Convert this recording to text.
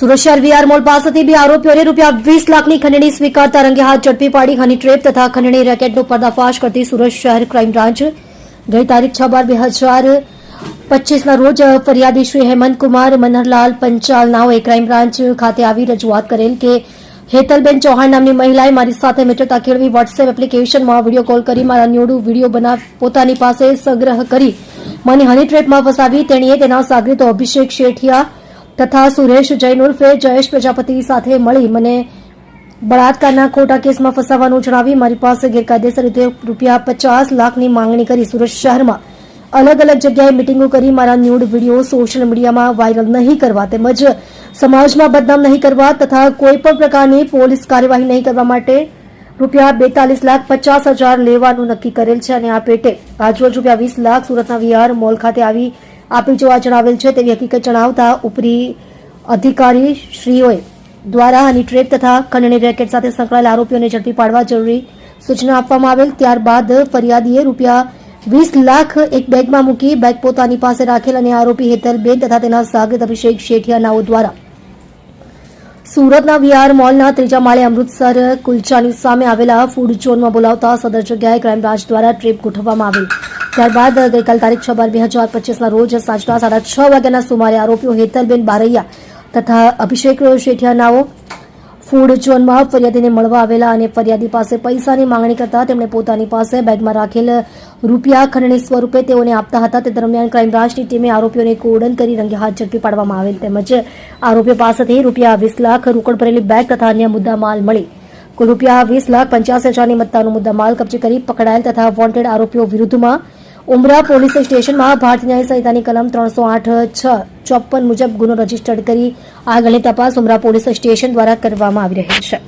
સુરત શહેર VR mall પાસેથી બે આરોપીઓને રૂપિયા વીસ લાખની ખંડણી સ્વીકારતા રંગે હાથ ઝડપી પાડી હની ટ્રેપ તથા ખંડણી રેકેટનો પર્દાફાશ કરતી સુરત શહેર ક્રાઇમ બ્રાન્ચ. ગઈ તારીખ છ બાર બે હજાર પચીસના રોજ ફરિયાદી શ્રી હેમંત કુમાર મનહરલાલ પંચાલ નાઓએ ક્રાઇમ બ્રાન્ચ ખાતે આવી રજૂઆત કરેલ કે હેતલબેન ચૌહાણ નામની મહિલાએ મારી સાથે મિત્રતા કેળવી વોટ્સએપ એપ્લિકેશનમાં વીડિયો કોલ કરી, મારા ન્યૂડું વીડિયો બનાવ, પોતાની પાસે સંગ્રહ કરી મને હની ટ્રેપમાં ફસાવી. તેણીએ તેના સાગરીતો અભિષેક શેઠિયા તથા સુરેશ, જૈન ઉર્ફે જયેશ પ્રજાપતિ સાથે મળી મને બળાત્કારના ખોટા કેસમાં ફસાવવાનું જણાવી મારી પાસે ગેરકાયદેસર રીતે રૂપિયા પચાસ લાખની માંગણી કરી સુરત શહેરમાં અલગ અલગ જગ્યાએ મિટિંગો કરી મારા ન્યૂડ વીડિયો સોશિયલ મીડિયામાં વાયરલ નહીં કરવા તેમજ સમાજમાં બદનામ નહીં કરવા તથા કોઈપણ પ્રકારની પોલીસ કાર્યવાહી નહીં કરવા માટે રૂપિયા બેતાલીસ લાખ પચાસ હજાર લેવાનું નક્કી કરેલ છે અને આ પેટે આજરોજ રૂપિયા વીસ લાખ સુરતના વિહાર મોલ ખાતે આવી આપી જોવા જણાવેલ છે. તેવી હકીકત જણાવતા ઉપરી અધિકારી શ્રીઓએ દ્વારા હની ટ્રેપ તથા ખંડણી રેકેટ સાથે સંકળાયેલા આરોપીઓને ઝડપી પાડવા જરૂરી સૂચના આપવામાં આવેલ. ત્યારબાદ ફરિયાદીએ રૂપિયા વીસ લાખ એક બેગમાં મૂકી બેગ પોતાની પાસે રાખેલ અને આરોપી હેતલબેન તથા તેના સાગર અભિષેક શેઠિયા નાઓ દ્વારા સુરતના વીઆર મોલના ત્રીજા માળે અમૃતસર કુલચાની સામે આવેલા ફૂડ ઝોનમાં બોલાવતા સદર જગ્યાએ ક્રાઇમ બ્રાન્ચ દ્વારા ટ્રેપ ગોઠવવામાં આવેલ. ત્યારબાદ ગઈકાલ તારીખ છ બાર બે હજાર પચીસના રોજ સાંજના સાડા છ વાગ્યાના સુમારે આરોપીઓ હેતલબેન બારૈયા તથા અભિષેક શેઠિયાનાઓ ફૂડ ઝોનમાં ફરિયાદીને મળવા આવેલા અને ફરિયાદી પાસે પૈસાની માંગણી કરતા તેમણે પોતાની પાસે બેગમાં રાખેલ રૂપિયા ખંડણી સ્વરૂપે તેઓને આપતા હતા. તે દરમિયાન ક્રાઇમ બ્રાન્ચની ટીમે આરોપીઓને કોડન કરી રંગે હાથ ઝડપી પાડવામાં આવેલ તેમજ આરોપીઓ પાસેથી રૂપિયા વીસ લાખ રોકડ ભરેલી બેગ તથા અન્ય મુદ્દા માલ મળી. કુલ રૂપિયા વીસ લાખ પંચ્યાસી હજારની મત્તાનો મુદ્દા માલ કબજે કરી પકડાયેલ તથા વોન્ટેડ આરોપીઓ વિરુદ્ધમાં ઉમરા પોલીસ સ્ટેશનમાં ભારતીય ન્યાય સંહિતાની કલમ ત્રણસો આઠ છ ચોપન મુજબ ગુનો રજીસ્ટર્ડ કરી આગળની તપાસ ઉમરા પોલીસ સ્ટેશન દ્વારા કરવામાં આવી રહી છે.